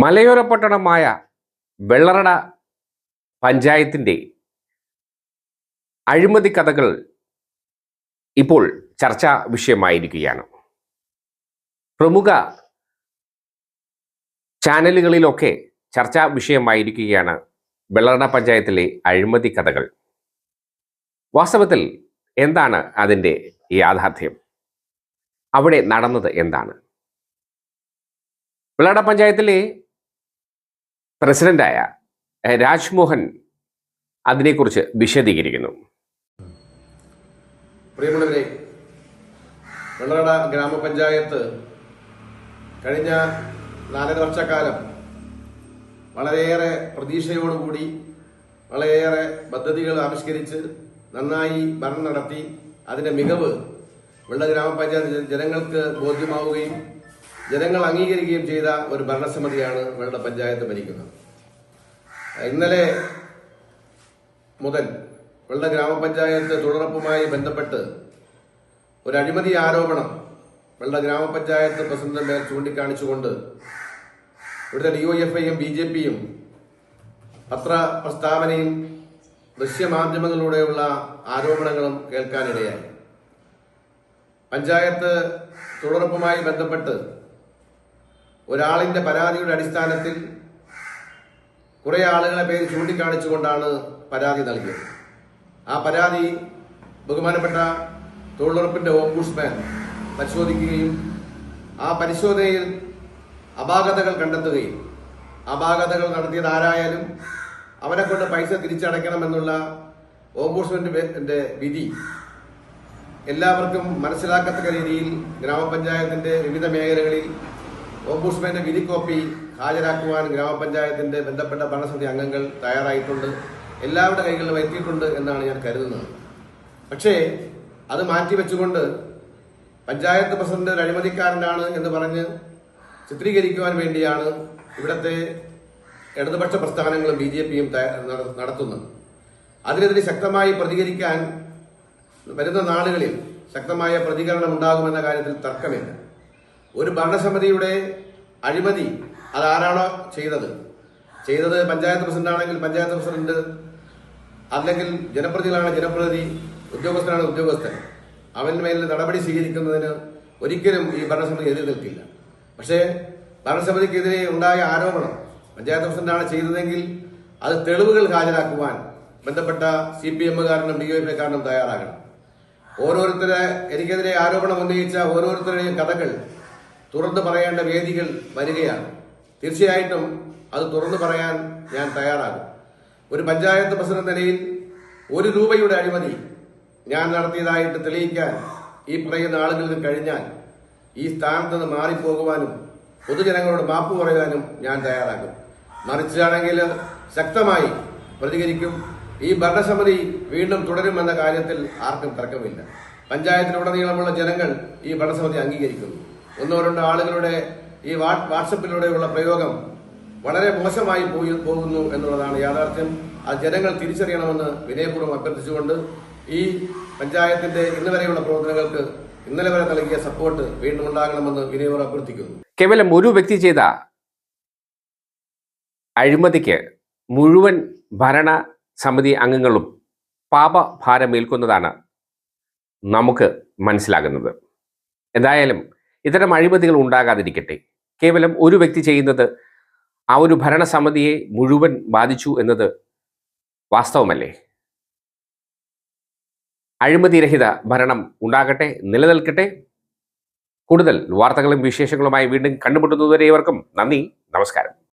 മലയോര പട്ടണമായ വെള്ളറട പഞ്ചായത്തിന്റെ അഴിമതി കഥകൾ ഇപ്പോൾ ചർച്ചാ വിഷയമായിരിക്കുകയാണ്. പ്രമുഖ ചാനലുകളിലൊക്കെ ചർച്ചാ വിഷയമായിരിക്കുകയാണ് വെള്ളറട പഞ്ചായത്തിലെ അഴിമതി കഥകൾ. വാസ്തവത്തിൽ എന്താണ് അതിന്റെ യാഥാർത്ഥ്യം? അവിടെ നടന്നത് എന്താണ്? വെള്ളറട പഞ്ചായത്തിലെ പ്രസിഡന്റായ രാജ്മോഹൻ അതിനെക്കുറിച്ച് വിശദീകരിക്കുന്നു. പ്രിയമുള്ളവരെ വെള്ളറട ഗ്രാമപഞ്ചായത്ത് കഴിഞ്ഞ നാലര വർഷക്കാലം വളരെയേറെ പ്രതീക്ഷയോടുകൂടി വളരെയേറെ പദ്ധതികൾ ആവിഷ്കരിച്ച് നന്നായി ഭരണം നടത്തി അതിന്റെ മികവ് വെള്ള ഗ്രാമപഞ്ചായത്ത് ജനങ്ങൾക്ക് ബോധ്യമാവുകയും ജനങ്ങൾ അംഗീകരിക്കുകയും ചെയ്ത ഒരു ഭരണസമിതിയാണ് ഇവരുടെ പഞ്ചായത്ത് ഭരിക്കുന്നത്. ഇന്നലെ മുതൽ വെള്ള ഗ്രാമപഞ്ചായത്ത് തുടർപ്പുമായി ബന്ധപ്പെട്ട് ഒരു അഴിമതി ആരോപണം വെള്ള ഗ്രാമപഞ്ചായത്ത് പ്രസിഡന്റ് മേൽ ചൂണ്ടിക്കാണിച്ചുകൊണ്ട് ഇവിടുത്തെ ഡിഒഎഫ്ഐയും ബി ജെ പിയും പത്ര പ്രസ്താവനയും ദൃശ്യമാധ്യമങ്ങളിലൂടെയുള്ള ആരോപണങ്ങളും കേൾക്കാനിടയായി. പഞ്ചായത്ത് തുടർപ്പുമായി ബന്ധപ്പെട്ട് ഒരാളിന്റെ പരാതിയുടെ അടിസ്ഥാനത്തിൽ കുറെ ആളുകളെ പേര് ചൂണ്ടിക്കാണിച്ചുകൊണ്ടാണ് പരാതി നൽകിയത്. ആ പരാതി ബഹുമാനപ്പെട്ട തൊഴിലുറപ്പിന്റെ ഓംബുഡ്സ്മാൻ പരിശോധിക്കുകയും ആ പരിശോധനയിൽ അപാകതകൾ കണ്ടെത്തുകയും അപാകതകൾ നടത്തിയത് ആരായാലും അവരെ കൊണ്ട് പൈസ തിരിച്ചടയ്ക്കണമെന്നുള്ള ഓംബുഡ്സ്മാന്റെ വിധി എല്ലാവർക്കും മനസ്സിലാക്കത്തക്ക രീതിയിൽ ഗ്രാമപഞ്ചായത്തിന്റെ വിവിധ മേഖലകളിൽ ഓംബുഡ്സ്മാന്റെ വിധി കോപ്പി ഹാജരാക്കുവാൻ ഗ്രാമപഞ്ചായത്തിന്റെ ബന്ധപ്പെട്ട ഭരണസമിതി അംഗങ്ങൾ തയ്യാറായിട്ടുണ്ട്. എല്ലാവരുടെ കൈകളിലും എത്തിയിട്ടുണ്ട് എന്നാണ് ഞാൻ കരുതുന്നത്. പക്ഷേ അത് മാറ്റിവെച്ചുകൊണ്ട് പഞ്ചായത്ത് പ്രസിഡന്റ് ഒരു അഴിമതിക്കാരനാണ് എന്ന് പറഞ്ഞ് ചിത്രീകരിക്കുവാൻ വേണ്ടിയാണ് ഇവിടത്തെ ഇടതുപക്ഷ പ്രസ്ഥാനങ്ങളും ബി ജെ പിയും നടത്തുന്നത്. അതിനെതിരെ ശക്തമായി പ്രതികരിക്കാൻ വരുന്ന നാളുകളിൽ ശക്തമായ പ്രതികരണം ഉണ്ടാകുമെന്ന കാര്യത്തിൽ തർക്കമില്ല. ഒരു ഭരണസമിതിയുടെ അഴിമതി അതാരാണോ ചെയ്തത്? ചെയ്തത് പഞ്ചായത്ത് പ്രസിഡന്റ് ആണെങ്കിൽ പഞ്ചായത്ത് പ്രസിഡന്റ് അല്ലെങ്കിൽ ജനപ്രതിനിധികളാണ് ജനപ്രതിനിധി ഉദ്യോഗസ്ഥനാണ് ഉദ്യോഗസ്ഥൻ. അവന് മേൽ നടപടി സ്വീകരിക്കുന്നതിന് ഒരിക്കലും ഈ ഭരണസമിതി എതിർ നിൽക്കില്ല. പക്ഷേ ഭരണസമിതിക്കെതിരെ ഉണ്ടായ ആരോപണം പഞ്ചായത്ത് പ്രസിഡന്റാണ് ചെയ്തതെങ്കിൽ അത് തെളിവുകൾ ഹാജരാക്കുവാൻ ബന്ധപ്പെട്ട സി പി എമ്മുകാരനും ഡി എഫ് കാരനും തയ്യാറാകണം. ഓരോരുത്തരെ എനിക്കെതിരെ ആരോപണം ഉന്നയിച്ച ഓരോരുത്തരുടെയും കഥകൾ തുറന്നു പറയേണ്ട വേദികൾ വരികയാണ്. തീർച്ചയായിട്ടും അത് തുറന്നു പറയാൻ ഞാൻ തയ്യാറാകും. ഒരു പഞ്ചായത്ത് പ്രസിഡന്റ് നിലയിൽ ഒരു രൂപയുടെ അഴിമതി ഞാൻ നടത്തിയതായിട്ട് തെളിയിക്കാൻ ഈ പറയുന്ന ആളുകൾക്ക് കഴിഞ്ഞാൽ ഈ സ്ഥാനത്ത് നിന്ന് മാറിപ്പോകുവാനും പൊതുജനങ്ങളോട് മാപ്പ് പറയുവാനും ഞാൻ തയ്യാറാകും. മറിച്ചാണെങ്കിൽ ശക്തമായി പ്രതികരിക്കും. ഈ ഭരണസമിതി വീണ്ടും തുടരുമെന്ന കാര്യത്തിൽ ആർക്കും തർക്കമില്ല. പഞ്ചായത്തിലുടനീളമുള്ള ജനങ്ങൾ ഈ ഭരണസമിതി അംഗീകരിക്കുന്നു. ഒന്നോ രണ്ടോ ആളുകളുടെ ഈ വാട്സപ്പിലൂടെയുള്ള പ്രയോഗം വളരെ മോശമായി പോയി പോകുന്നു എന്നുള്ളതാണ് യാഥാർത്ഥ്യം. അത് ജനങ്ങൾ തിരിച്ചറിയണമെന്ന് വിനയപൂർവം അഭ്യർത്ഥിച്ചുകൊണ്ട് ഈ പഞ്ചായത്തിന്റെ ഇന്ന് വരെയുള്ള പ്രവർത്തനങ്ങൾക്ക് ഇന്നലെ വരെ നൽകിയ സപ്പോർട്ട് വീണ്ടും ഉണ്ടാകണമെന്ന് വിനയപൂർവം അഭ്യർത്ഥിക്കുന്നു. കേവലം ഒരു വ്യക്തി ചെയ്ത അഴിമതിക്ക് മുഴുവൻ ഭരണ സമിതി അംഗങ്ങളും പാപഭാരമേൽക്കുന്നതാണ് നമുക്ക് മനസ്സിലാകുന്നത്. എന്തായാലും ഇത്തരം അഴിമതികൾ ഉണ്ടാകാതിരിക്കട്ടെ. കേവലം ഒരു വ്യക്തി ചെയ്യുന്നത് ആ ഒരു ഭരണസമിതിയെ മുഴുവൻ ബാധിച്ചു എന്നത് വാസ്തവമല്ലേ? അഴിമതിരഹിത ഭരണം ഉണ്ടാകട്ടെ നിലനിൽക്കട്ടെ. കൂടുതൽ വാർത്തകളും വിശേഷങ്ങളുമായി വീണ്ടും കണ്ടുമുട്ടുന്നതുവരെ ഇവർക്കും നന്ദി നമസ്കാരം.